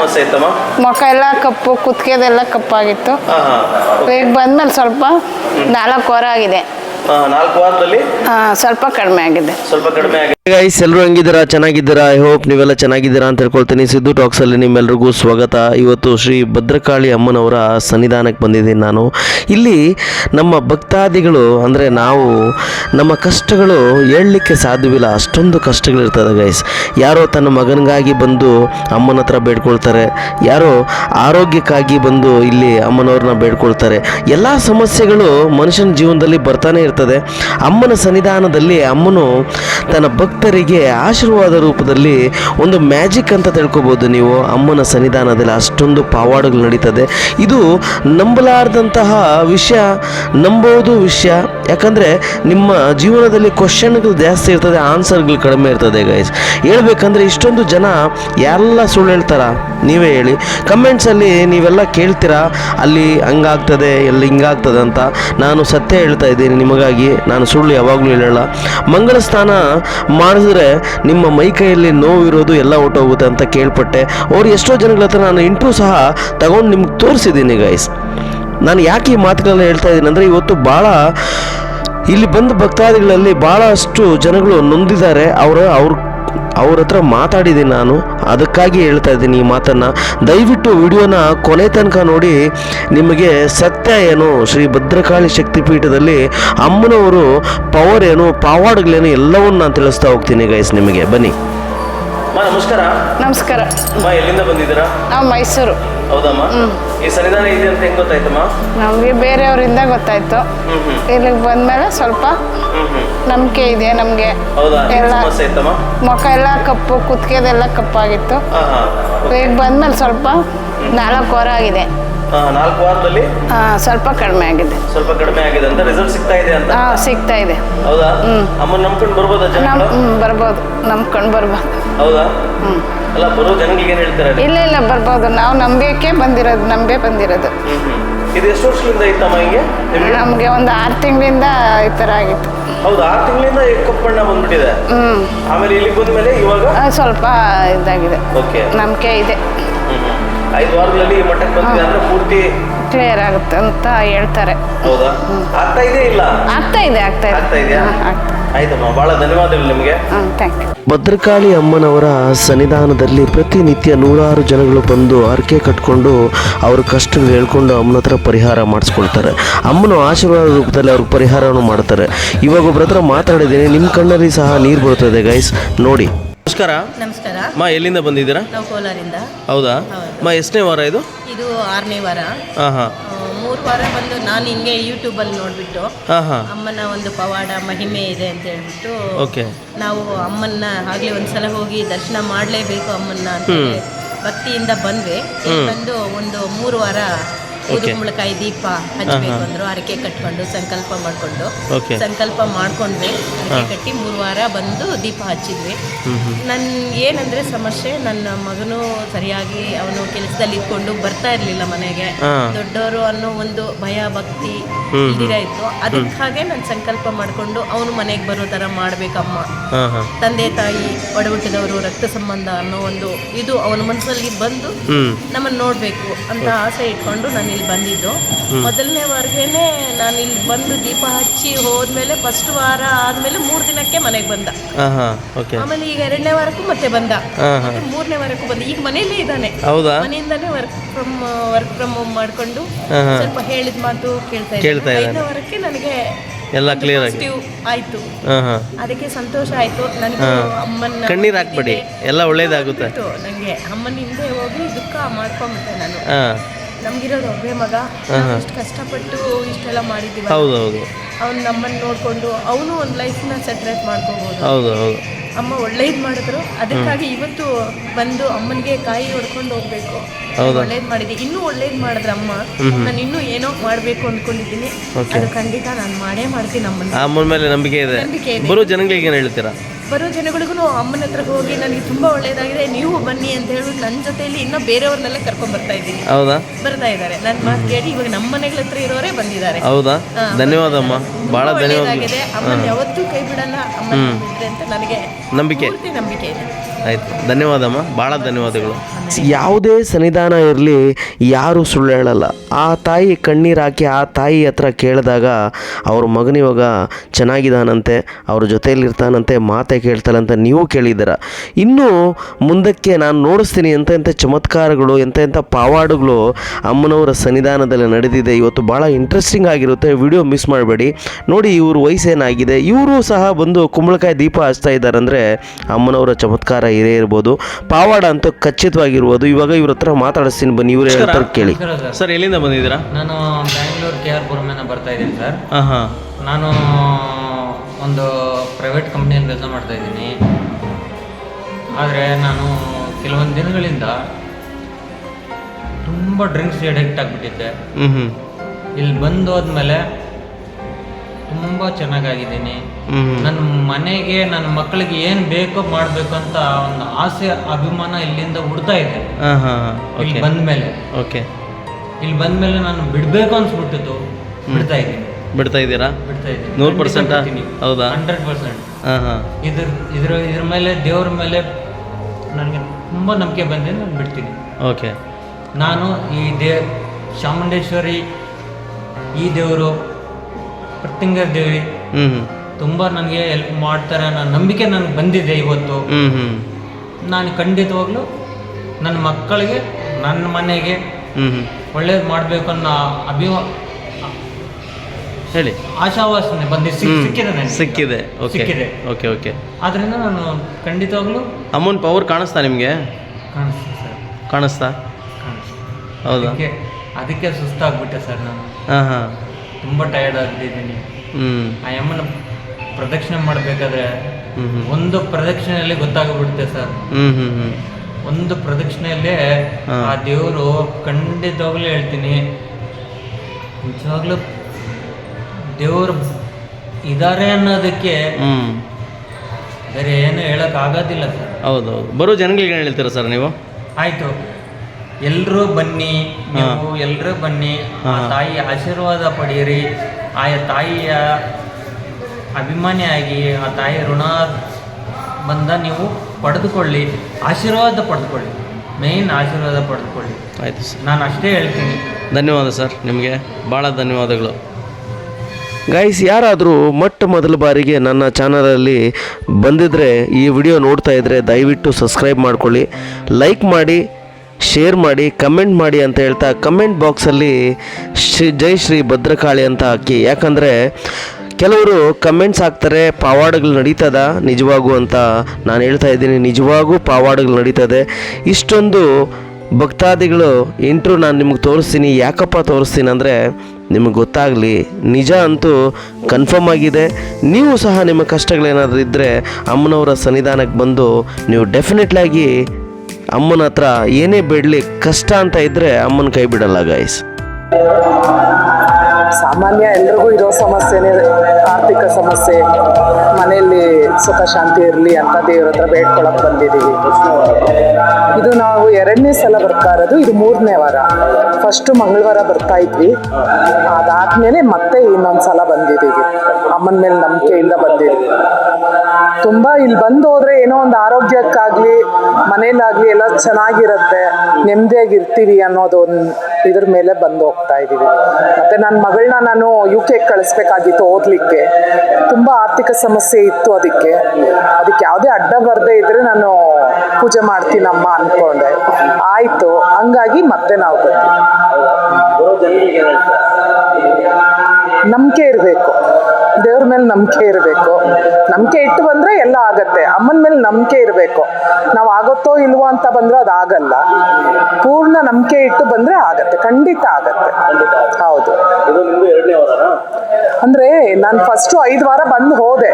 ಸಮಸ್ಯೆ ಇತ್ತಮ್ಮ ಮುಖ ಎಲ್ಲ ಕಪ್ಪು ಕುತ್ತಿಗೆದೆಲ್ಲ ಕಪ್ಪಾಗಿತ್ತು. ಹಾಂ ಬಂದ ಈಗ ಬಂದ್ಮೇಲೆ ಸ್ವಲ್ಪ ನಾಲ್ಕು ವಾರ ಆಗಿದೆ. ನಾಲ್ಕು ವಾರದಲ್ಲಿ? ಸ್ವಲ್ಪ ಕಡಿಮೆ ಆಗಿದೆ. ಸ್ವಲ್ಪ ಕಡಿಮೆ ಆಗಿದೆ. ಗೈಸ್ ಎಲ್ಲರೂ ಹೆಂಗಿದ್ದೀರಾ? ಚೆನ್ನಾಗಿದ್ದೀರಾ? ಐ ಹೋಪ್ ನೀವೆಲ್ಲ ಚೆನ್ನಾಗಿದ್ದೀರಾ ಅಂತ ಹೇಳ್ಕೊಳ್ತೀನಿ. ಸಿದ್ದು ಟಾಕ್ಸಲ್ಲಿ ನಿಮ್ಮೆಲ್ರಿಗೂ ಸ್ವಾಗತ. ಇವತ್ತು ಶ್ರೀ ಭದ್ರಕಾಳಿ ಅಮ್ಮನವರ ಸನ್ನಿಧಾನಕ್ಕೆ ಬಂದಿದ್ದೀನಿ ನಾನು. ಇಲ್ಲಿ ನಮ್ಮ ಭಕ್ತಾದಿಗಳು, ಅಂದರೆ ನಾವು, ನಮ್ಮ ಕಷ್ಟಗಳು ಹೇಳಲಿಕ್ಕೆ ಸಾಧ್ಯವಿಲ್ಲ. ಅಷ್ಟೊಂದು ಕಷ್ಟಗಳಿರ್ತದೆ ಗೈಸ್ ಯಾರೋ ತನ್ನ ಮಗನಿಗಾಗಿ ಬಂದು ಅಮ್ಮನ ಹತ್ರ ಬೇಡ್ಕೊಳ್ತಾರೆ. ಯಾರೋ ಆರೋಗ್ಯಕ್ಕಾಗಿ ಬಂದು ಇಲ್ಲಿ ಅಮ್ಮನವ್ರನ್ನ ಬೇಡ್ಕೊಳ್ತಾರೆ. ಎಲ್ಲ ಸಮಸ್ಯೆಗಳು ಮನುಷ್ಯನ ಜೀವನದಲ್ಲಿ ಬರ್ತಾನೆ ಇರ್ತದೆ. ಅಮ್ಮನ ಸನ್ನಿಧಾನದಲ್ಲಿ ಅಮ್ಮನು ತನ್ನ ಭಕ್ತರಿಗೆ ಆಶೀರ್ವಾದ ರೂಪದಲ್ಲಿ ಒಂದು ಮ್ಯಾಜಿಕ್ ಅಂತ ತಿಳ್ಕೊಬೋದು ನೀವು. ಅಮ್ಮನ ಸನ್ನಿಧಾನದಲ್ಲಿ ಅಷ್ಟೊಂದು ಪಾವಾಡಗಳು ನಡೀತದೆ. ಇದು ನಂಬಲಾರ್ದಂತಹ ವಿಷಯ ನಂಬೋದು ವಿಷಯ. ಯಾಕಂದರೆ ನಿಮ್ಮ ಜೀವನದಲ್ಲಿ ಕ್ವಶನ್ಗಳು ಜಾಸ್ತಿ ಇರ್ತದೆ ಆನ್ಸರ್ಗಳು ಕಡಿಮೆ ಇರ್ತದೆ ಗೈಸ್ ಹೇಳ್ಬೇಕಂದ್ರೆ ಇಷ್ಟೊಂದು ಜನ ಯಾರೆಲ್ಲ ಸುಳ್ಳು ಹೇಳ್ತಾರ? ನೀವೇ ಹೇಳಿ. ಕಮೆಂಟ್ಸಲ್ಲಿ ನೀವೆಲ್ಲ ಕೇಳ್ತೀರಾ? ಅಲ್ಲಿ ಹಂಗಾಗ್ತದೆ, ಎಲ್ಲಿ ಹಿಂಗಾಗ್ತದೆ ಅಂತ ನಾನು ಸತ್ಯ ಹೇಳ್ತಾ ಇದ್ದೀನಿ ನಿಮಗಾಗಿ. ನಾನು ಸುಳ್ಳು ಯಾವಾಗಲೂ ಹೇಳಲ್ಲ. ಮಂಗಳ ಸ್ನಾನ ಮಾಡಿದ್ರೆ ನಿಮ್ಮ ಮೈ ಕೈಯಲ್ಲಿ ನೋವಿರೋದು ಎಲ್ಲ ಹೊಟ್ಟೋಗುತ್ತೆ ಅಂತ ಕೇಳ್ಪಟ್ಟೆ. ಅವ್ರು ಎಷ್ಟೋ ಜನಗಳ ಹತ್ರ ನಾನು ಇಂಟ್ರೂ ಸಹ ತಗೊಂಡು ನಿಮ್ಗೆ ತೋರಿಸಿದ್ದೀನಿ ಗೈಸ್ ನಾನು ಯಾಕೆ ಈ ಮಾತುಗಳನ್ನ ಹೇಳ್ತಾ ಇದ್ದೀನಿ ಅಂದರೆ ಇವತ್ತು ಭಾಳ ಇಲ್ಲಿ ಬಂದ ಭಕ್ತಾದಿಗಳಲ್ಲಿ ಭಾಳಷ್ಟು ಜನಗಳು ನೊಂದಿದ್ದಾರೆ. ಅವರು, ಅವ್ರ ಅವ್ರ ಹತ್ರ ಮಾತಾಡಿದ್ದೀನಿ ನಾನು. ಅದಕ್ಕಾಗಿ ಹೇಳ್ತಾ ಇದ್ದೀನಿ ಈ ಮಾತನ್ನು. ದಯವಿಟ್ಟು ವಿಡಿಯೋನ ಕೊನೆ ತನಕ ನೋಡಿ. ನಿಮಗೆ ಸತ್ಯ ಏನು? ಶ್ರೀ ಭದ್ರಕಾಳಿ ಶಕ್ತಿಪೀಠದಲ್ಲಿ ಅಮ್ಮನವರು ಪವರ್ ಏನು, ಪಾವಾಡ್ಗಳೇನು, ಎಲ್ಲವನ್ನು ನಾನು ತಿಳಿಸ್ತಾ ಹೋಗ್ತೀನಿ ಗೈಸ್ ನಿಮಗೆ. ಬನ್ನಿ. ಅಮ್ಮ ನಮಸ್ಕಾರ. ನಮಸ್ಕಾರ. ಅಮ್ಮ ಎಲ್ಲಿಂದ ಬಂದಿದ್ದೀರಾ? ನಾವು ಮೈಸೂರು. ಹೌದಮ್ಮ. ಈ ಸನ್ನಿಧಾನ ಇದೆ ಅಂತ ಹೆಂಗ್ ಗೊತ್ತಾಯ್ತಮ್ಮ ನಮಗೆ ಬೇರೆಯವರಿಂದ ಗೊತ್ತಾಯ್ತು. ಇಲ್ಲಿಗೆ ಬಂದಮೇಲೆ ಸ್ವಲ್ಪ ನಂಬಿಕೆ ಇದೆ ನಮಗೆ. ಹೌದಾ? ಏನ್ ಎಲ್ಲ ಸಮಸ್ಯೆ ಇತ್ತಮ್ಮ? ಮುಖ ಎಲ್ಲ ಕಪ್ಪು ಕುತ್ತಿಗೆದೆಲ್ಲ ಕಪ್ಪಾಗಿತ್ತು. ಹಾಂ ಬಂದ ಈಗ ಬಂದ್ಮೇಲೆ ಸ್ವಲ್ಪ ನಾಲ್ಕು ವಾರ ಆಗಿದೆ. ನಾಲ್ಕು ವಾರದಲ್ಲಿ? ಆ, ಸ್ವಲ್ಪ ಕಡಿಮೆ ಆಗಿದೆ. ಸ್ವಲ್ಪ ಕಡಿಮೆ ಆಗಿದೆ ಅಂತ ರಿಸಲ್ಟ್ ಸಿಗ್ತಾ ಇದೆ ಅಂತ? ಹಾಂ ಸಿಗ್ತಾ ಇದೆ. ಹೌದಾ? ಅಮ್ಮ ನಂಬ್ಕೊಂಡು ಬರ್ಬೋದಾ ಜನ ಜನಗಳು ಹ್ಮ್, ಬರ್ಬೋದು. ನಂಬ್ಕೊಂಡು ಬರ್ಬೋದು. ಹೌದಾ? ಅಲ್ಲ ಬರೋ ಜನಗಳಿಗೆ ಏನ್ ಹೇಳ್ತಾರೆ? ಇಲ್ಲ ಇಲ್ಲ ಬರ್ಬೋದು. ನಾವು ನಂಬಿಕೆ ಬಂದಿರೋದು ನಂಬೇ ಬಂದಿರೋದು. ಹ್ಮ್ ಹ್ಮ್. ಇದು ಎಷ್ಟು ವರ್ಷಗಳಿಂದ ಇತ್ತಮ್ಮ ಹಿಂಗೆ? ನಿಮ್ಗೆ? ನಮಗೆ ಒಂದು ಆರು ತಿಂಗಳಿಂದ ಈ ಥರ ಆಗಿತ್ತು. ಹೌದು? ಆರು ತಿಂಗಳಿಂದ ಕಪ್ಪಣ್ಣ ಬಂದ್ಬಿಟ್ಟಿದೆ? ಹ್ಞೂ ಆಮೇಲೆ ಇಲ್ಲಿಗೆ ಬಂದ್ಮೇಲೆ ಇವಾಗ? ಸ್ವಲ್ಪ ಇದಾಗಿದೆ. ಓಕೆ ನಂಬಿಕೆ ಇದೆ. ಐದು ವಾರಗಳಲ್ಲಿ ಈ ಮಠಕ್ಕೆ ಬಂದಿದೆ ಅಂದ್ರೆ ಪೂರ್ತಿ ಕ್ಲಿಯರ್ ಆಗುತ್ತೆ ಅಂತ ಹೇಳ್ತಾರೆ. ಹೌದಾ? ಆಗ್ತಾ ಇದೆ ಇಲ್ಲ? ಆಗ್ತಾ ಇದೆ ಆಗ್ತಾ ಇದೆ. ಆಗ್ತಾ ಇದೆಯಾ? ಆಯ್ತಮ್ಮ ಬಹಳ ಧನ್ಯವಾದಗಳು ನಿಮಗೆ. ಥ್ಯಾಂಕ್ ಯು ಭದ್ರಕಾಳಿ ಅಮ್ಮನವರ ಸನ್ನಿಧಾನದಲ್ಲಿ ಪ್ರತಿನಿತ್ಯ ನೂರಾರು ಜನಗಳು ಬಂದು ಹರಕೆ ಕಟ್ಕೊಂಡು ಅವ್ರ ಕಷ್ಟ ಹೇಳ್ಕೊಂಡು ಅಮ್ಮನ ಹತ್ರ ಪರಿಹಾರ ಮಾಡಿಸ್ಕೊಳ್ತಾರೆ. ಅಮ್ಮನ ಆಶೀರ್ವಾದ ರೂಪದಲ್ಲಿ ಅವ್ರಿಗೆ ಪರಿಹಾರವನ್ನು ಮಾಡ್ತಾರೆ. ಇವಾಗ ಒಬ್ಬರ ಹತ್ರ ಮಾತಾಡಿದ್ದೀನಿ ನಿಮ್ಮ ಕಣ್ಣಲ್ಲಿ ಸಹ ನೀರು ಬರುತ್ತದೆ ಗೈಸ್ ನೋಡಿ. ನಮಸ್ಕಾರ. ನಮಸ್ಕಾರ. ಮಾ ಎಲ್ಲಿಂದ ಬಂದಿದ್ದೀರಾ? ನಾವು ಕೋಲಾರಿಂದ. ಹೌದಾ? ಮಾ ಎಷ್ಟನೇ ವಾರ ಇದು? ಇದು ಆರನೇ ವಾರ. ಹಾಂ ಹಾಂ. ಮೂರು ವಾರ ಬಂದು ನಾನು ಹಿಂಗೆ ಯೂಟ್ಯೂಬಲ್ಲಿ ನೋಡಿಬಿಟ್ಟು ಹಾಂ ಹಾಂ. ಅಮ್ಮನ ಒಂದು ಪವಾಡ ಮಹಿಮೆ ಇದೆ ಅಂತ ಹೇಳ್ಬಿಟ್ಟು ಓಕೆ. ನಾವು ಅಮ್ಮನ್ನ ಆಗಲೇ ಒಂದ್ಸಲ ಹೋಗಿ ದರ್ಶನ ಮಾಡಲೇಬೇಕು ಅಮ್ಮನ್ನ ಅಂತ ಭಕ್ತಿಯಿಂದ ಬಂದ್ವಿ. ಬಂದು ಒಂದು ಮೂರು ವಾರ ಕುಂಬಳಕಾಯಿ ದೀಪ ಹಚ್ಚಬೇಕು ಅಂದ್ರು ಅರಕೆ ಕಟ್ಕೊಂಡು ಸಂಕಲ್ಪ ಮಾಡ್ಕೊಂಡು. ಓಕೆ ಸಂಕಲ್ಪ ಮಾಡ್ಕೊಂಡ್ವಿ. ಅರಕೆ ಕಟ್ಟಿ ಮೂರು ವಾರ ಬಂದು ದೀಪ ಹಚ್ಚಿದ್ವಿ. ನನ್ ಏನಂದ್ರೆ ಸಮಸ್ಯೆ ನನ್ನ ಮಗನು ಸರಿಯಾಗಿ ಅವನು ಕೆಲಸದಲ್ಲಿ ಇದ್ಕೊಂಡು ಬರ್ತಾ ಇರ್ಲಿಲ್ಲ ಮನೆಗೆ. ದೊಡ್ಡವರು ಅನ್ನೋ ಒಂದು ಭಯ ಭಕ್ತಿ ಇತ್ತು. ಅದಕ್ಕಾಗೆ ನಾನು ಸಂಕಲ್ಪ ಮಾಡ್ಕೊಂಡು ಅವನು ಮನೆಗೆ ಬರೋ ತರ ಮಾಡ್ಬೇಕಮ್ಮ. ತಂದೆ ತಾಯಿ ಒಡಹುಟ್ಟಿದವರು ರಕ್ತ ಸಂಬಂಧ ಅನ್ನೋ ಒಂದು ಇದು ಅವನ ಮನಸ್ಸಲ್ಲಿ ಬಂದು ನಮ್ಮನ್ನ ನೋಡ್ಬೇಕು ಅಂತ ಆಸೆ ಇಟ್ಕೊಂಡು ನಾನು ಇಲ್ಲಿ ಬಂದಿದ್ದು. ಮೊದಲನೇ ವಾರಗೇನೆ ನಾನು ಇಲ್ಲಿ ಬಂದು ದೀಪ ಹಚ್ಚಿ ಹೋದ್ಮೇಲೆ ಫಸ್ಟ್ ವಾರ ಆದ್ಮೇಲೆ ಮೂರು ದಿನಕ್ಕೆ ಮನೆಗೆ ಬಂದ. ಆಮೇಲೆ ಈಗ ಎರಡನೇ ವಾರಕ್ಕೂ ಮತ್ತೆ ಬಂದ. ಮೂರನೇ ವಾರಕ್ಕೂ ಬಂದ. ಈಗ ಮನೆಯಲ್ಲೇ ಇದ್ದಾನೆ. ಹೌದಾ? ಮನೆಯಿಂದಾನೇ work from work from home ಮಾಡ್ಕೊಂಡು ಸ್ವಲ್ಪ ಹೇಳಿದ ಮಾತು ಕೇಳ್ತಾ ಇದ್ದಾನೆ. ಐದನೇ ವಾರಕ್ಕೆ ನನಗೆ ಎಲ್ಲ ಕ್ಲಿಯರ್ ಆಯ್ತು. ಅದಕ್ಕೆ ಸಂತೋಷ ಆಯ್ತು. ನನಗೆ ಅಮ್ಮನ ಕಣ್ಣೀರು ಹಾಕ್ಬೇಡಿ. ಎಲ್ಲ ಒಳ್ಳೇದಾಗುತ್ತೆ. ನಂಗೆ ಅಮ್ಮನ ಹಿಂದೆ ಹೋಗಿ ದುಃಖ ಮಾಡ್ಕೊಂಬಿಟ್ಟೆ ನಾನು. ನಮ್ಗಿರೋದು ಒಬ್ಬೇ ಮಗ. ಇಷ್ಟು ಕಷ್ಟಪಟ್ಟು ಇಷ್ಟೆಲ್ಲ ಮಾಡಿದ್ದೀವಿ ಹೌದು ಹೌದು. ಅವ್ನು ನಮ್ಮನ್ನ ನೋಡ್ಕೊಂಡು ಅವನು ಒಂದು ಲೈಫ್ನ ಸೆಟ್ರೇಟ್ ಮಾಡ್ಕೋಬೋದು. ಹೌದು ಹೌದು. ಅಮ್ಮ ಒಳ್ಳೇದು ಮಾಡಿದ್ರು. ಅದಕ್ಕಾಗಿ ಇವತ್ತು ಬಂದು ಅಮ್ಮನಿಗೆ ಕಾಯಿ ಹೊಡ್ಕೊಂಡು ಹೋಗ್ಬೇಕು? ಒಳ್ಳೇದು ಮಾಡಿದೆ ಇನ್ನೂ ಒಳ್ಳೇದು ಮಾಡಿದ್ರ ಅಮ್ಮ. ನಾನು ಇನ್ನೂ ಏನೋ ಮಾಡಬೇಕು ಅಂದ್ಕೊಂಡಿದ್ದೀನಿ ಅದು ಖಂಡಿತ ನಾನು ಮಾಡೇ ಮಾಡ್ತೀನಿ ಅಮ್ಮನ ಅಮ್ಮನ ಮೇಲೆ ನಂಬಿಕೆ ಇದೆ. ನಂಬಿಕೆ ಇದೆ. ಬರೋ ಜನಗಳಿಗೆ ಏನು ಹೇಳ್ತೀರಾ? ಬರೋ ಜನಗಳಿಗೂ ಅಮ್ಮನ ಹತ್ರ ಹೋಗಿ ನನಗೆ ತುಂಬಾ ಒಳ್ಳೇದಾಗಿದೆ ನೀವು ಬನ್ನಿ ಅಂತ ಹೇಳ್ಬಿಟ್ಟು ನನ್ನ ಜೊತೆಯಲ್ಲಿ ಇನ್ನೂ ಬೇರೆಯವ್ರನ್ನೆಲ್ಲ ಕರ್ಕೊಂಡ್ ಬರ್ತಾ ಇದ್ದೀನಿ. ಹೌದಾ? ಬರ್ತಾ ಇದ್ದಾರೆ. ನನ್ನ ಮಾತು ಕೇಳಿ ಇವಾಗ ನಮ್ಮ ಮನೆಗಳ ಹತ್ರ ಇರೋರೇ ಬಂದಿದ್ದಾರೆ. ಹೌದಾ? ಧನ್ಯವಾದ ಅಮ್ಮ ಬಹಳ ಧನ್ಯವಾದ ಅಮ್ಮನ ಯಾವತ್ತೂ ಕೈ ಬಿಡಲ್ಲ. ಅಮ್ಮ ಅಂತ ನನಗೆ ನಂಬಿಕೆ. ಪೂರ್ತಿ ನಂಬಿಕೆ ಇದೆ. ಆಯಿತು. ಧನ್ಯವಾದಮ್ಮ. ಭಾಳ ಧನ್ಯವಾದಗಳು. ಯಾವುದೇ ಸನ್ನಿಧಾನ ಇರಲಿ ಯಾರು ಸುಳ್ಳು ಹೇಳಲ್ಲ. ಆ ತಾಯಿ ಕಣ್ಣೀರು ಹಾಕಿ ಆ ತಾಯಿ ಹತ್ರ ಕೇಳಿದಾಗ ಅವ್ರ ಮಗನಿವಾಗ ಚೆನ್ನಾಗಿದ್ದಾನಂತೆ ಅವ್ರ ಜೊತೆಯಲ್ಲಿರ್ತಾನಂತೆ ಮಾತೆ ಕೇಳ್ತಾನಂತ ನೀವು ಕೇಳಿದ್ದೀರ? ಇನ್ನು ಮುಂದಕ್ಕೆ ನಾನು ನೋಡಿಸ್ತೀನಿ ಎಂಥ ಎಂಥ ಚಮತ್ಕಾರಗಳು ಎಂಥ ಎಂಥ ಪಾವಾಡುಗಳು ಅಮ್ಮನವರ ಸನ್ನಿಧಾನದಲ್ಲಿ ನಡೆದಿದೆ. ಇವತ್ತು ಭಾಳ ಇಂಟ್ರೆಸ್ಟಿಂಗ್ ಆಗಿರುತ್ತೆ. ವಿಡಿಯೋ ಮಿಸ್ ಮಾಡಬೇಡಿ. ನೋಡಿ ಇವ್ರ ವಯಸ್ಸೇನಾಗಿದೆ. ಇವರು ಸಹ ಬಂದು ಕುಂಬಳಕಾಯಿ ದೀಪ ಹಚ್ತಾ ಇದ್ದಾರೆ ಅಂದರೆ ಅಮ್ಮನವರ ಚಮತ್ಕಾರ ಇರೇ ಇರ್ಬೋದು. ಪಾವಾಡ ಅಂತ ಖಚಿತವಾಗಿರ್ಬೋದು. ಇವಾಗ ಇವ್ರ ಹತ್ರ ಮಾತಾಡಿಸ್ತೀನಿ ಬನ್ನಿ ಇವ್ರು ಹೇಳ್ತಾರೆ ಕೇಳಿ. Sir sir. ಎಲ್ಲಿಂದ ಬಂದಿದ್ದೀರಾ? ನಾನು ಬ್ಯಾಂಗ್ಳೂರ್ ಕೆ ಆರ್ ಪುರಮೇನ ಬರ್ತಾ ಇದ್ದೀನಿ ಸರ್. ಹಾಂ ಹಾಂ ನಾನು ಒಂದು ಪ್ರೈವೇಟ್ ಕಂಪ್ನಿಯಲ್ಲಿ ಕೆಲಸ ಮಾಡ್ತಾ ಇದ್ದೀನಿ. ಆದರೆ ನಾನು ಕೆಲವೊಂದು ದಿನಗಳಿಂದ ತುಂಬ ಡ್ರಿಂಕ್ಸ್ ಅಡಿಕ್ಟ್ ಆಗಿಬಿಟ್ಟಿದ್ದೆ. ಇಲ್ಲಿ ಬಂದು ಹೋದ್ಮೇಲೆ ತುಂಬ ಚೆನ್ನಾಗಾಗಿದ್ದೀನಿ. ನನ್ನ ಮನೆಗೆ ನನ್ನ ಮಕ್ಕಳಿಗೆ ಏನು ಬೇಕೋ ಮಾಡಬೇಕು ಅಂತ ಒಂದು ಆಸೆ ಅಭಿಮಾನ ಇಲ್ಲಿಂದ ಹುಡ್ತಾ ಇದೆ. ಇಲ್ಲಿ ಬಂದ ಮೇಲೆ ಇಲ್ಲಿ ಬಂದ ಮೇಲೆ ಓಕೆ ನಾನು ಬಿಡಬೇಕು ಅನ್ಸ್ಬಿಟ್ಟಿದ್ದು ಬಿಡ್ತಾ ಇದ್ದೀನಿ. ಬಿಡ್ತಾ ಇದ್ದೀರಾ? ಬಿಡ್ತಾ ಇದ್ದೀನಿ ನೂರು ಪರ್ಸೆಂಟ್ ಹೌದಾ? ಹಂಡ್ರೆಡ್ ಪರ್ಸೆಂಟ್ ಹಾಂ ಹಾಂ. ಇದ್ರ ಇದ್ರ ಇದ್ರ ಮೇಲೆ ದೇವ್ರ ಮೇಲೆ ನನಗೆ ತುಂಬ ನಂಬಿಕೆ ಬಂದಿದೆ ನಾನು ಬಿಡ್ತೀನಿ. ಓಕೆ. ನಾನು ಈ ದೇ ಚಾಮುಂಡೇಶ್ವರಿ ಈ ದೇವರು ಪ್ರತಿಂಗ ದೇವಿ ಹ್ಞೂ ಹ್ಞೂ ತುಂಬ ನನಗೆ ಹೆಲ್ಪ್ ಮಾಡ್ತಾರೆ. ಅನ್ನೋ ನಂಬಿಕೆ ನನಗೆ ಬಂದಿದೆ ಇವತ್ತು. ಹ್ಞೂ ಹ್ಞೂ ನಾನು ಖಂಡಿತವಾಗ್ಲೂ ನನ್ನ ಮಕ್ಕಳಿಗೆ ನನ್ನ ಮನೆಗೆ ಹ್ಞೂ ಹ್ಞೂ ಒಳ್ಳೇದು ಮಾಡಬೇಕು ಅನ್ನೋ ಅಭಿಮ ಹೇಳಿ. ಆಶಾವಾಸನೆ ಬಂದು ಸಿಕ್ ಹ್ಮ್. ಸಿಕ್ಕಿದೆ ನನಗೆ. ಸಿಕ್ಕಿದೆ. ಓಕೆ ಸಿಕ್ಕಿದೆ. ಓಕೆ ಓಕೆ ಆದ್ರಿಂದ ನಾನು ಖಂಡಿತವಾಗ್ಲೂ ಅಮ್ಮನ ಪವರ್ ಕಾಣಿಸ್ತಾ ನಿಮಗೆ? ಕಾಣಿಸ್ತೀನಿ ಸರ್. ಕಾಣಿಸ್ತಾ? ಕಾಣಿಸ್ತೀನಿ ಹೌದಾ? ಅದಕ್ಕೆ ಅದಕ್ಕೆ ಸುಸ್ತಾಗ್ಬಿಟ್ಟೆ ಸರ್ ನಾನು. ಹಾಂ ಹಾಂ. ತುಂಬ ಟಯರ್ಡ್ ಆಗಿದ್ದೀನಿ ಹ್ಞೂ ಆ ಅಮ್ಮನ ಪ್ರದಕ್ಷಿಣೆ ಮಾಡಬೇಕಾದ್ರೆ ಹ್ಞೂ ಹ್ಞೂ ಒಂದು ಪ್ರದಕ್ಷಿಣೆಯಲ್ಲಿ ಗೊತ್ತಾಗ್ಬಿಡುತ್ತೆ ಸರ್. ಹ್ಞೂ ಹ್ಞೂ ಹ್ಞೂ ಒಂದು ಪ್ರದಕ್ಷಿಣೆಯಲ್ಲೇ ಹಾ. ಆ ದೇವರು ಖಂಡಿತವಾಗ್ಲೂ ಹೇಳ್ತೀನಿ. ನಿಜವಾಗ್ಲೂ ದೇವರು ಇದ್ದಾರೆ ಅನ್ನೋದಕ್ಕೆ ಹ್ಞೂ ಬೇರೆ ಏನು ಹೇಳಕ್ ಆಗೋದಿಲ್ಲ ಸರ್. ಹೌದು ಹೌದು ಬರೋ ಜನಗಳಿಗೆ ಏನು ಹೇಳ್ತೀರಾ ಸರ್ ನೀವು? ಆಯ್ತು. ಎಲ್ಲರೂ ಬನ್ನಿ ನೀವು ಎಲ್ಲರೂ ಬನ್ನಿ ಆ ತಾಯಿ ಆಶೀರ್ವಾದ ಪಡೆಯಿರಿ ಆ ತಾಯಿಯ ಅಭಿಮಾನಿಯಾಗಿ ಆ ತಾಯಿ ಋಣ ಬಂದ ನೀವು ಪಡೆದುಕೊಳ್ಳಿ ಆಶೀರ್ವಾದ ಪಡೆದುಕೊಳ್ಳಿ ಮೇನ್ ಆಶೀರ್ವಾದ ಪಡೆದುಕೊಳ್ಳಿ. ಆಯಿತು ಸರ್. ನಾನು ಅಷ್ಟೇ ಹೇಳ್ತೀನಿ. ಧನ್ಯವಾದ ಸರ್ ನಿಮಗೆ. ಭಾಳ ಧನ್ಯವಾದಗಳು. ಗೈಸ್ ಯಾರಾದರೂ ಮೊಟ್ಟ ಮೊದಲ ಬಾರಿಗೆ ನನ್ನ ಚಾನಲಲ್ಲಿ ಬಂದಿದ್ದರೆ ಈ ವಿಡಿಯೋ ನೋಡ್ತಾ ಇದ್ದರೆ ದಯವಿಟ್ಟು ಸಬ್ಸ್ಕ್ರೈಬ್ ಮಾಡ್ಕೊಳ್ಳಿ ಲೈಕ್ ಮಾಡಿ ಶೇರ್ ಮಾಡಿ ಕಮೆಂಟ್ ಮಾಡಿ ಅಂತ ಹೇಳ್ತಾ ಕಮೆಂಟ್ ಬಾಕ್ಸಲ್ಲಿ ಶ್ರೀ ಜೈ ಶ್ರೀ ಭದ್ರಕಾಳಿ ಅಂತ ಹಾಕಿ. ಯಾಕಂದರೆ ಕೆಲವರು ಕಮೆಂಟ್ಸ್ ಹಾಕ್ತಾರೆ, ಪಾವಾಡಗಳು ನಡೀತದ, ನಿಜವಾಗೂ ಅಂತ ನಾನು ಹೇಳ್ತಾ ಇದ್ದೀನಿ. ನಿಜವಾಗೂ ಪಾವಾಡಗಳು ನಡೀತದೆ. ಇಷ್ಟೊಂದು ಭಕ್ತಾದಿಗಳು ಇಂಟ್ರು ನಾನು ನಿಮಗೆ ತೋರಿಸ್ತೀನಿ. ಯಾಕಪ್ಪ ತೋರಿಸ್ತೀನಿ ಅಂದರೆ ನಿಮಗೆ ಗೊತ್ತಾಗಲಿ, ನಿಜ ಅಂತೂ ಕನ್ಫರ್ಮ್ ಆಗಿದೆ. ನೀವು ಸಹ ನಿಮ್ಮ ಕಷ್ಟಗಳೇನಾದರೂ ಇದ್ದರೆ ಅಮ್ಮನವರ ಸನ್ನಿಧಾನಕ್ಕೆ ಬಂದು ನೀವು ಡೆಫಿನೆಟ್ಲಾಗಿ ಅಮ್ಮನ ಹತ್ರ ಏನೇ ಬಿಡಲಿ ಕಷ್ಟ ಅಂತ ಇದ್ದರೆ ಅಮ್ಮನ ಕೈ ಬಿಡಲ್ಲ ಗಾಯ್ಸ್ ಸಾಮಾನ್ಯ ಎಲ್ರಿಗೂ ಇರೋ ಸಮಸ್ಯೆನೇ ಆರ್ಥಿಕ ಸಮಸ್ಯೆ, ಮನೆಯಲ್ಲಿ ಸುಖ ಶಾಂತಿ ಇರಲಿ ಅಂತ ದೇವ್ರ ಹತ್ರ ಬೇಡ್ಕೊಳಕ್ಕೆ ಬಂದಿದ್ದೀವಿ. ಇದು ನಾವು ಎರಡನೇ ಸಲ ಬರ್ತಾ ಇರೋದು, ಇದು ಮೂರನೇ ವಾರ. ಫಸ್ಟು ಮಂಗಳವಾರ ಬರ್ತಾ ಇದ್ವಿ. ಅದಾದ್ಮೇಲೆ ಮತ್ತೆ ಇನ್ನೊಂದು ಸಲ ಬಂದಿದ್ದೀವಿ. ಅಮ್ಮನ ಮೇಲೆ ನಂಬಿಕೆಯಿಂದ ಬಂದಿದ್ದೀವಿ. ತುಂಬ ಇಲ್ಲಿ ಬಂದು ಹೋದ್ರೆ ಏನೋ ಒಂದು ಆರೋಗ್ಯಕ್ಕಾಗಲಿ ಮನೇಲಾಗ್ಲಿ ಎಲ್ಲ ಚೆನ್ನಾಗಿರುತ್ತೆ ನೆಮ್ಮದಿಯಾಗಿರ್ತೀವಿ ಅನ್ನೋದು ಒಂದು ಇದ್ರ ಮೇಲೆ ಬಂದು ಹೋಗ್ತಾ ಇದ್ದೀವಿ. ಮತ್ತೆ ನನ್ನ ಮಗಳನ್ನ ನಾನು ಯು ಕೆ ಕಳಿಸ್ಬೇಕಾಗಿತ್ತು ಓದಲಿಕ್ಕೆ. ತುಂಬ ಆರ್ಥಿಕ ಸಮಸ್ಯೆ ಇತ್ತು ಅದಕ್ಕೆ. ಅದಕ್ಕೆ ಯಾವುದೇ ಅಡ್ಡ ಬರದೇ ಇದ್ರೆ ನಾನು ಪೂಜೆ ಮಾಡ್ತೀನಮ್ಮ ಅಂದ್ಕೊಂಡೆ ಆಯಿತು, ಹಂಗಾಗಿ ಮತ್ತೆ ನಾವು ಬಂದ್ವಿ ನಂಬಿಕೆ ಇರಬೇಕು. ದೇವ್ರ ಮೇಲೆ ನಂಬಿಕೆ ಇರಬೇಕು. ನಂಬಿಕೆ ಇಟ್ಟು ಬಂದರೆ ಎಲ್ಲ ಆಗತ್ತೆ. ಅಮ್ಮನ ಮೇಲೆ ನಂಬಿಕೆ ಇರಬೇಕು. ನಾವು ಆಗುತ್ತೋ ಇಲ್ವೋ ಅಂತ ಬಂದ್ರೆ ಅದು ಆಗಲ್ಲ. ಪೂರ್ಣ ನಂಬಿಕೆ ಇಟ್ಟು ಬಂದರೆ ಆಗತ್ತೆ. ಖಂಡಿತ ಆಗತ್ತೆ. ಹೌದು. ಅಂದರೆ ನಾನು ಫಸ್ಟು ಐದು ವಾರ ಬಂದು ಹೋದೆ.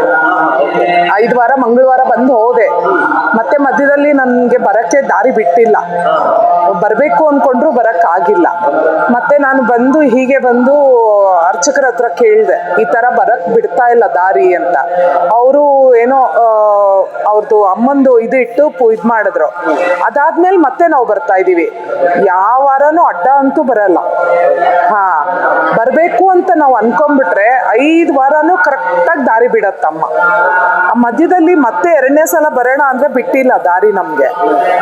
ಐದು ವಾರ ಮಂಗಳವಾರ ಬಂದು ಹೋದೆ. ಮತ್ತೆ ಮಧ್ಯದಲ್ಲಿ ನನಗೆ ಬರೋಕ್ಕೆ ದಾರಿ ಬಿಟ್ಟಿಲ್ಲ. ಬರಬೇಕು ಅಂದ್ಕೊಂಡ್ರು ಬರೋಕ್ಕಾಗಿಲ್ಲ. ಮತ್ತೆ ನಾನು ಬಂದು ಹೀಗೆ ಬಂದು ಅರ್ಚಕರ ಹತ್ರ ಕೇಳಿದೆ, ಈ ಥರ ಬರಕ್ ಬಿಡ್ತಾ ಇಲ್ಲ ದಾರಿ ಅಂತ. ಅವರು ಏನೋ ಅವ್ರದ್ದು ಅಮ್ಮಂದು ಇದು ಇಟ್ಟು ಇದು ಮಾಡಿದ್ರು. ಅದಾದ್ಮೇಲೆ ಮತ್ತೆ ನಾವು ಬರ್ತಾ ಇದ್ದೀವಿ. ಯಾವ ಅಡ್ಡ ಅಂತೂ ಬರಲ್ಲ. ಹಾ, ಬರಬೇಕು ಅಂತ ನಾವು ಅನ್ಕೊಂಡ್ಬಿಟ್ರೆ ಐದು ವಾರನೂ ಕರೆಕ್ಟಾಗಿ ದಾರಿ ಬಿಡತ್ತಮ್ಮ. ಆ ಮಧ್ಯದಲ್ಲಿ ಮತ್ತೆ ಎರಡನೇ ಸಲ ಬರೋಣ ಅಂದ್ರೆ ಬಿಟ್ಟಿಲ್ಲ ದಾರಿ ನಮ್ಗೆ.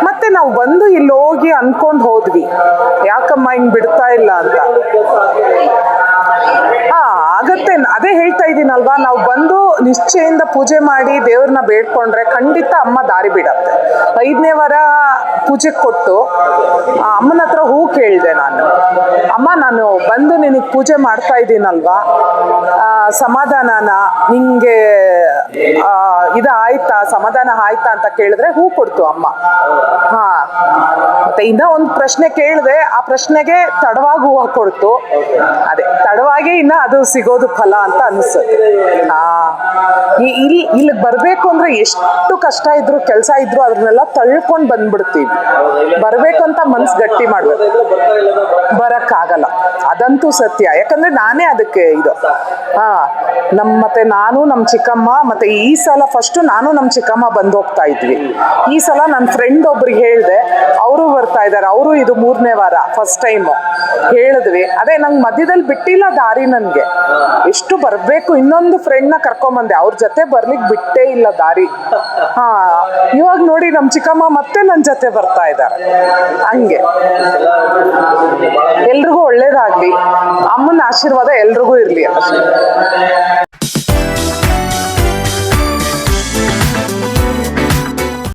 ಮತ್ತೆ ನಾವು ಬಂದು ಇಲ್ಲಿ ಹೋಗಿ ಅನ್ಕೊಂಡ್ ಹೋದ್ವಿ. ಯಾಕಮ್ಮ ಹಿಂಗ್ ಬಿಡ್ತಾ ಇಲ್ಲ ಅಂತ. ಆಗತ್ತೆ ಅದೇ ಹೇಳ್ತಾ ಇದ್ದೀನಲ್ವಾ ನಾವು ಬಂದು ನಿಶ್ಚಯಿಂದ ಪೂಜೆ ಮಾಡಿ ದೇವ್ರನ್ನ ಬೇಡ್ಕೊಂಡ್ರೆ ಖಂಡಿತ ಅಮ್ಮ ದಾರಿ ಬಿಡತ್ತೆ. ಐದನೇ ವಾರ ಪೂಜೆ ಕೊಟ್ಟು ಅಮ್ಮನ ಹತ್ರ ಹೂ ಕೇಳಿದೆ ನಾನು. ಅಮ್ಮ, ನಾನು ಬಂದು ನಿನಗೆ ಪೂಜೆ ಮಾಡ್ತಾ ಇದ್ದೀನಲ್ವಾ ಸಮಾಧಾನನ, ನಿಂಗೆ ಇದು ಆಯ್ತಾ, ಸಮಾಧಾನ ಆಯ್ತಾ ಅಂತ ಕೇಳಿದ್ರೆ ಹೂ ಕೊಡ್ತು ಅಮ್ಮ. ಹಾ, ಮತ್ತೆ ಇನ್ನ ಒಂದು ಪ್ರಶ್ನೆ ಕೇಳಿದೆ, ಆ ಪ್ರಶ್ನೆಗೆ ತಡವಾಗಿ ಹೂವು ಕೊಡ್ತು. ಅದೇ, ತಡವಾಗಿ ಇನ್ನ ಅದು ಸಿಗೋದು ಫಲ ಅಂತ ಅನಿಸುತ್ತೆ. ಆ ಇಲ್ಲಿ ಇಲ್ಲಿಗೆ ಬರಬೇಕು ಅಂದ್ರೆ ಎಷ್ಟು ಕಷ್ಟ ಇದ್ರು, ಕೆಲಸ ಇದ್ರು ಅದನ್ನೆಲ್ಲ ತಳ್ಕೊಂಡು ಬಂದ್ಬಿಡ್ತೀವಿ. ಬರ್ಬೇಕಂತ ಮನ್ಸು ಗಟ್ಟಿ ಮಾಡ್ಬೇಕು. ಬರಕ್ಕಾಗಲ್ಲ. ಅದಂತೂ ಸತ್ಯ. ಯಾಕಂದ್ರೆ ನಾನೇ ಅದಕ್ಕೆ ಇದು. ಹಾ ನಮ್ ಮತ್ತೆ ನಾನು ನಮ್ಮ ಚಿಕ್ಕಮ್ಮ ಮತ್ತೆ ಈ ಸಲ ಫಸ್ಟ್ ನಾನು ನಮ್ಮ ಚಿಕ್ಕಮ್ಮ ಬಂದು ಹೋಗ್ತಾ ಇದ್ವಿ. ಈ ಸಲ ನನ್ನ ಫ್ರೆಂಡ್ ಒಬ್ರಿಗೆ ಹೇಳಿದೆ, ಅವರು ಬರ್ತಾ ಇದ್ದಾರೆ ಅವರು ಇದು ಮೂರನೇ ವಾರ ಫಸ್ಟ್ ಟೈಮು ಹೇಳಿದ್ವಿ. ಅದೇ ನಂಗೆ ಮಧ್ಯದಲ್ಲಿ ಬಿಟ್ಟಿಲ್ಲ ದಾರಿ ನನಗೆ. ಎಷ್ಟು ಬರಬೇಕು, ಇನ್ನೊಂದು ಫ್ರೆಂಡ್ನ ಕರ್ಕೊಂಬಂದೆ. ಅವ್ರ ಜೊತೆ ಬರ್ಲಿಕ್ಕೆ ಬಿಟ್ಟೇ ಇಲ್ಲ ದಾರಿ. ಹಾ, ಇವಾಗ ನೋಡಿ ನಮ್ಮ ಚಿಕ್ಕಮ್ಮ ಮತ್ತೆ ನನ್ನ ಜೊತೆ ಬರ್ತಾ ಇದ್ದಾರೆ ಹಂಗೆ. ಎಲ್ರಿಗೂ ಒಳ್ಳೇದಾಗ್ಲಿ. ಅಮ್ಮನ ಆಶೀರ್ವಾದ ಎಲ್ರಿಗೂ ಇರಲಿ ಅಷ್ಟೇ.